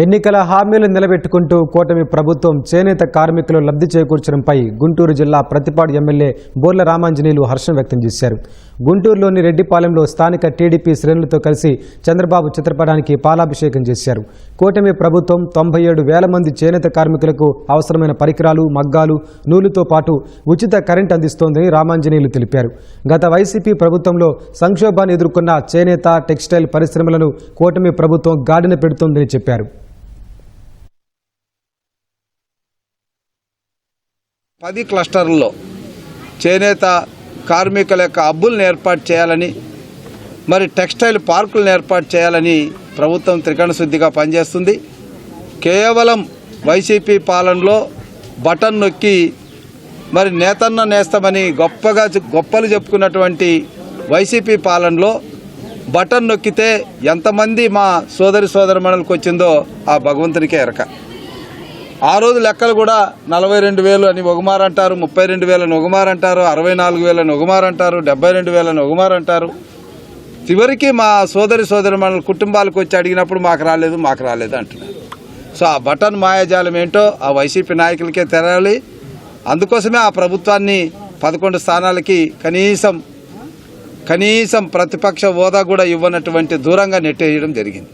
ఎన్నికల హామీలు నిలబెట్టుకుంటూ కూటమి ప్రభుత్వం చేనేత కార్మికులు లబ్ధి చేకూర్చడంపై గుంటూరు జిల్లా ప్రతిపాడు ఎమ్మెల్యే బోర్ల రామాంజనేయులు హర్షం వ్యక్తం చేశారు. గుంటూరులోని రెడ్డిపాలెంలో స్థానిక టీడీపీ శ్రేణులతో కలిసి చంద్రబాబు చిత్రపటానికి పాలాభిషేకం చేశారు. కూటమి ప్రభుత్వం తొంభై ఏడు వేల మంది చేనేత కార్మికులకు అవసరమైన పరికరాలు మగ్గాలు నూలుతో పాటు ఉచిత కరెంట్ అందిస్తోందని రామాంజనేయులు తెలిపారు. గత వైసీపీ ప్రభుత్వంలో సంక్షోభాన్ని ఎదుర్కొన్న చేనేత టెక్స్టైల్ పరిశ్రమలను కూటమి ప్రభుత్వం గాడిన పెడుతోందని చెప్పారు. పది క్లస్టర్లలో చేనేత కార్మికుల యొక్క హబ్బులను ఏర్పాటు చేయాలని మరి టెక్స్టైల్ పార్కులను ఏర్పాటు చేయాలని ప్రభుత్వం త్రికరణ శుద్ధిగా పనిచేస్తుంది. కేవలం వైసీపీ పాలనలో బటన్ నొక్కి మరి నేతన్న నేస్తామని గొప్పగా గొప్పలు చెప్పుకున్నటువంటి వైసీపీ పాలనలో బటన్ నొక్కితే ఎంతమంది మా సోదరి సోదరమణులకు వచ్చిందో ఆ భగవంతునికే ఎరక. ఆ రోజు లెక్కలు కూడా నలభై రెండు వేలు అని ఒకమారు అంటారు ముప్పై రెండు వేలని ఒకమారు అంటారు అరవై నాలుగు వేలని ఒకమారు అంటారు డెబ్బై రెండు వేలని ఒకమారు అంటారు. చివరికి మా సోదరి సోదరి మన కుటుంబాలకు వచ్చి అడిగినప్పుడు మాకు రాలేదు మాకు రాలేదు అంటున్నారు. సో ఆ బటన్ మాయాజాలం ఏంటో ఆ వైసీపీ నాయకులకే తెరాలి. అందుకోసమే ఆ ప్రభుత్వాన్ని పదకొండు స్థానాలకి కనీసం కనీసం ప్రతిపక్ష హోదా కూడా ఇవ్వనటువంటి దూరంగా నెట్టేయడం జరిగింది.